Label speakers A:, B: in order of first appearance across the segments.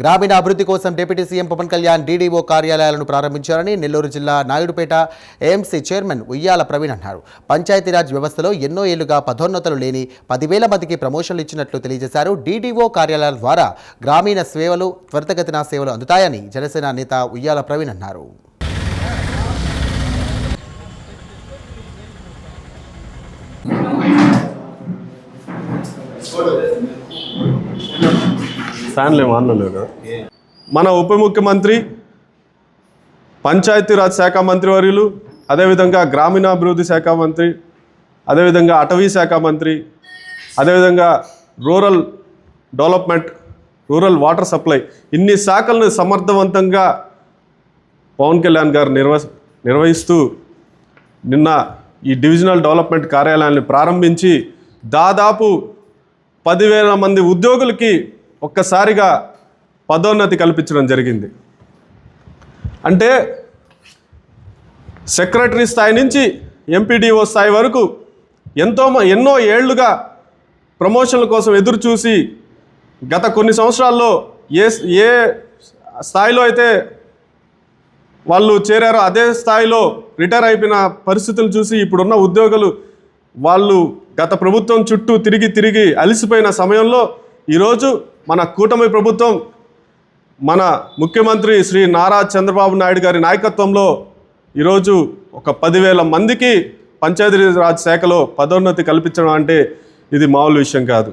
A: గ్రామీణ అభివృద్ధి కోసం deputy CM Pawan Kalyan DDO కార్యాలయాలను ప్రారంభించారని నెల్లూరు జిల్లా నాయుడుపేట ఏఎంసీ చైర్మన్ ఉయ్యాల ప్రవీణ్ అన్నారు. పంచాయతీరాజ్ వ్యవస్థలో ఎన్నో ఏళ్ళుగా పదోన్నతులు లేని పదివేల మందికి ప్రమోషన్లు ఇచ్చినట్లు తెలియజేశారు డీడీఓ కార్యాలయాల ద్వారా గ్రామీణ సేవలు త్వరితగతిన సేవలు అందుతాయని జనసేన నేత ఉయ్యాల ప్రవీణ్ అన్నారు.
B: ఫ్యాన్లు ఏమో అన్నలేడు మన ఉప ముఖ్యమంత్రి పంచాయతీరాజ్ శాఖ మంత్రివర్యులు అదేవిధంగా గ్రామీణాభివృద్ధి శాఖ మంత్రి అదేవిధంగా అటవీ శాఖ మంత్రి అదేవిధంగా rural development rural water supply ఇన్ని శాఖలను సమర్థవంతంగా పవన్ కళ్యాణ్ గారు నిర్వ నిర్వహిస్తూ నిన్న ఈ డివిజనల్ డెవలప్మెంట్ కార్యాలయాన్ని ప్రారంభించి దాదాపు పదివేల మంది ఉద్యోగులకి ఒక్కసారిగా పదోన్నతి కల్పించడం జరిగింది. అంటే సెక్రటరీ స్థాయి నుంచి ఎంపీడీఓ స్థాయి వరకు ఎంతో మ- ఎన్నో ఏళ్ళుగా ప్రమోషన్ల కోసం ఎదురు చూసి గత కొన్ని సంవత్సరాల్లో ఏ ఏ స్థాయిలో అయితే వాళ్ళు చేరారో అదే స్థాయిలో రిటైర్ అయిపోయిన పరిస్థితులు చూసి ఇప్పుడున్న ఉద్యోగులు వాళ్ళు గత ప్రభుత్వం చుట్టూ తిరిగి తిరిగి అలసిపోయిన సమయంలో ఈరోజు మన కూటమి ప్రభుత్వం మన ముఖ్యమంత్రి శ్రీ నారా చంద్రబాబు నాయుడు గారి నాయకత్వంలో ఈరోజు ఒక పదివేల మందికి పంచాయతీరాజ్ శాఖలో పదోన్నతి కల్పించడం అంటే ఇది మామూలు విషయం కాదు.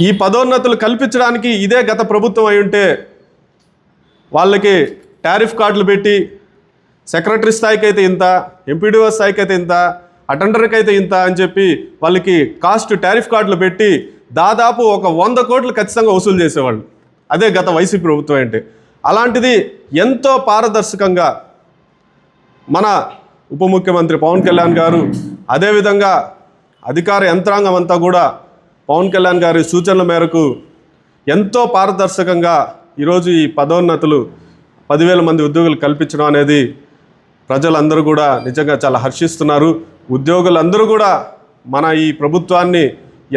B: ఈ పదోన్నతులు కల్పించడానికి ఇదే గత ప్రభుత్వం అయి ఉంటే వాళ్ళకి టారిఫ్ కార్డులు పెట్టి సెక్రటరీ స్థాయికి అయితే ఇంత ఎంపీడీఓ స్థాయికి అయితే ఇంత అటెండర్కి అయితే ఇంత అని చెప్పి వాళ్ళకి కాస్ట్ టారిఫ్ కార్డులు పెట్టి దాదాపు ఒక వంద కోట్లు ఖచ్చితంగా వసూలు చేసేవాళ్ళు. అదే గత వైసీపీ ప్రభుత్వం అంటే. అలాంటిది ఎంతో పారదర్శకంగా మన ఉప ముఖ్యమంత్రి పవన్ కళ్యాణ్ గారు అదేవిధంగా అధికార యంత్రాంగం అంతా కూడా పవన్ కళ్యాణ్ గారి సూచనల మేరకు ఎంతో పారదర్శకంగా ఈరోజు ఈ పదోన్నతులు పదివేల మంది ఉద్యోగులు కల్పించడం అనేది ప్రజలందరూ కూడా నిజంగా చాలా హర్షిస్తున్నారు. ఉద్యోగులందరూ కూడా మన ఈ ప్రభుత్వాన్ని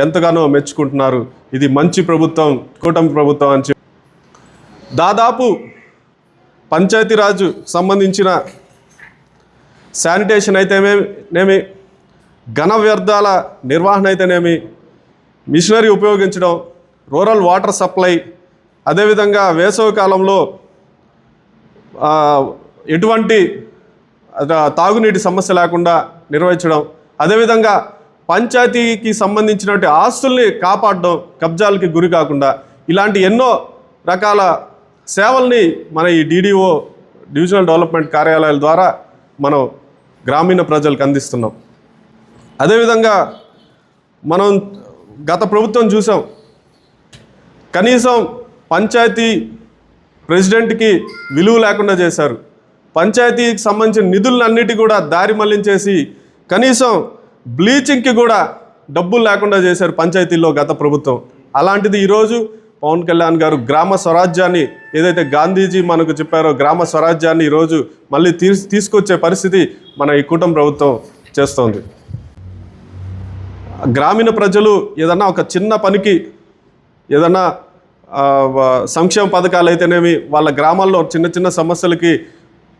B: ఎంతగానో మెచ్చుకుంటున్నారు. ఇది మంచి ప్రభుత్వం కూటమి ప్రభుత్వం అని చెప్పి. దాదాపు పంచాయతీరాజు సంబంధించిన శానిటేషన్ అయితేనేమి ఘన వ్యర్థాల నిర్వహణ అయితేనేమి మిషనరీ ఉపయోగించడం రూరల్ వాటర్ సప్లై అదేవిధంగా వేసవి కాలంలో ఎటువంటి తాగునీటి సమస్య లేకుండా నిర్వహించడం అదేవిధంగా పంచాయతీకి సంబంధించినటువంటి ఆస్తుల్ని కాపాడడం కబ్జాలకి గురి కాకుండా ఇలాంటి ఎన్నో రకాల సేవల్ని మన ఈ డీడీఓ డివిజనల్ డెవలప్మెంట్ కార్యాలయాల ద్వారా మనం గ్రామీణ ప్రజలకు అందిస్తున్నాం. అదేవిధంగా మనం గత ప్రభుత్వం చూసాం. కనీసం పంచాయతీ ప్రెసిడెంట్కి విలువ లేకుండా చేశారు. పంచాయతీకి సంబంధించిన నిధులన్నిటి కూడా దారి మళ్ళించేసి కనీసం బ్లీచింగ్కి కూడా డబ్బులు లేకుండా చేశారు పంచాయతీల్లో గత ప్రభుత్వం. అలాంటిది ఈరోజు పవన్ కళ్యాణ్ గారు గ్రామ స్వరాజ్యాన్ని ఏదైతే గాంధీజీ మనకు చెప్పారో గ్రామ స్వరాజ్యాన్ని ఈరోజు మళ్ళీ తీస్ తీసుకొచ్చే పరిస్థితి మన ఈ కూటమి ప్రభుత్వం చేస్తోంది. గ్రామీణ ప్రజలు ఏదన్నా ఒక చిన్న పనికి ఏదన్నా సంక్షేమ పథకాలు అయితేనేమి వాళ్ళ గ్రామాల్లో చిన్న చిన్న సమస్యలకి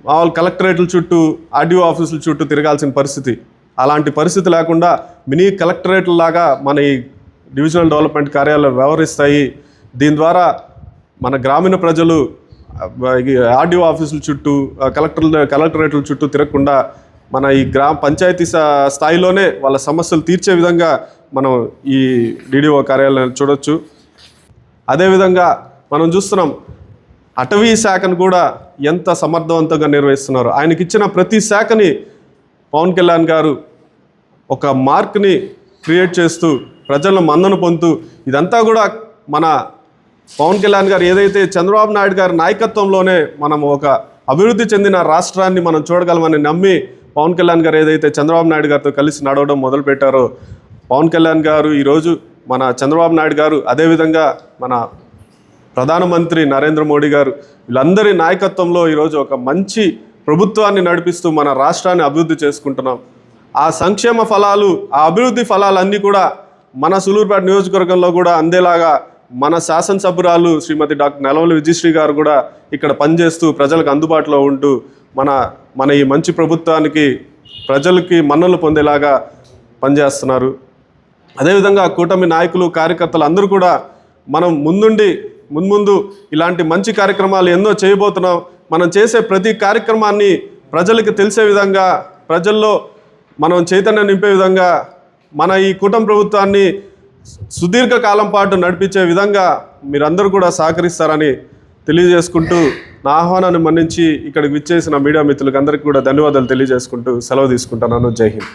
B: వాళ్ళ కలెక్టరేట్ల చుట్టూ ఆర్డీఓ ఆఫీసుల చుట్టూ తిరగాల్సిన పరిస్థితి. అలాంటి పరిస్థితి లేకుండా మినీ కలెక్టరేట్ లాగా మన ఈ డివిజనల్ డెవలప్మెంట్ కార్యాలయాలు వ్యవహరిస్తాయి. దీని ద్వారా మన గ్రామీణ ప్రజలు ఆర్డీఓ ఆఫీసుల చుట్టూ కలెక్టర్ కలెక్టరేట్ల చుట్టూ తిరగకుండా మన ఈ గ్రామ పంచాయతీ స్థాయిలోనే వాళ్ళ సమస్యలు తీర్చే విధంగా మనం ఈ డీడీఓ కార్యాలయాన్ని చూడొచ్చు. అదేవిధంగా మనం చూస్తున్నాం అటవీ శాఖను కూడా ఎంత సమర్థవంతంగా నిర్వహిస్తున్నారు. ఆయనకి ఇచ్చిన ప్రతి శాఖని పవన్ కళ్యాణ్ గారు ఒక మార్క్ని క్రియేట్ చేస్తూ ప్రజలను మందను పొందుతూ ఇదంతా కూడా మన పవన్ కళ్యాణ్ గారు ఏదైతే చంద్రబాబు నాయుడు గారి నాయకత్వంలోనే మనం ఒక అభివృద్ధి చెందిన రాష్ట్రాన్ని మనం చూడగలమని నమ్మి పవన్ కళ్యాణ్ గారు ఏదైతే చంద్రబాబు నాయుడు గారితో కలిసి నడవడం మొదలుపెట్టారో పవన్ కళ్యాణ్ గారు ఈరోజు మన చంద్రబాబు నాయుడు గారు అదేవిధంగా మన ప్రధానమంత్రి నరేంద్ర మోడీ గారు వీళ్ళందరి నాయకత్వంలో ఈరోజు ఒక మంచి ప్రభుత్వాన్ని నడిపిస్తూ మన రాష్ట్రాన్ని అభివృద్ధి చేసుకుంటున్నాం. ఆ సంక్షేమ ఫలాలు ఆ అభివృద్ధి ఫలాలన్నీ కూడా మన సులూరుపేట నియోజకవర్గంలో కూడా అందేలాగా మన శాసనసభ్యురాలు శ్రీమతి డాక్టర్ నెలవల్లి విజయశ్రీ గారు కూడా ఇక్కడ పనిచేస్తూ ప్రజలకు అందుబాటులో ఉంటూ మన మన ఈ మంచి ప్రభుత్వానికి ప్రజలకి మన్నలు పొందేలాగా పనిచేస్తున్నారు. అదేవిధంగా కూటమి నాయకులు కార్యకర్తలు అందరూ కూడా మనం ముందుండి మున్ముందు ఇలాంటి మంచి కార్యక్రమాలు ఎన్నో చేయబోతున్నాం. మనం చేసే ప్రతి కార్యక్రమాన్ని ప్రజలకు తెలిసే విధంగా ప్రజల్లో మనం చైతన్యం నింపే విధంగా మన ఈ కూటమి ప్రభుత్వాన్ని సుదీర్ఘ కాలం పాటు నడిపించే విధంగా మీరందరూ కూడా సహకరిస్తారని తెలియజేసుకుంటూ నా ఆహ్వానాన్ని మన్నించి ఇక్కడికి విచ్చేసిన మీడియా మిత్రులకు అందరికీ కూడా ధన్యవాదాలు తెలియజేసుకుంటూ సెలవు తీసుకుంటున్నాను. జై హింద్.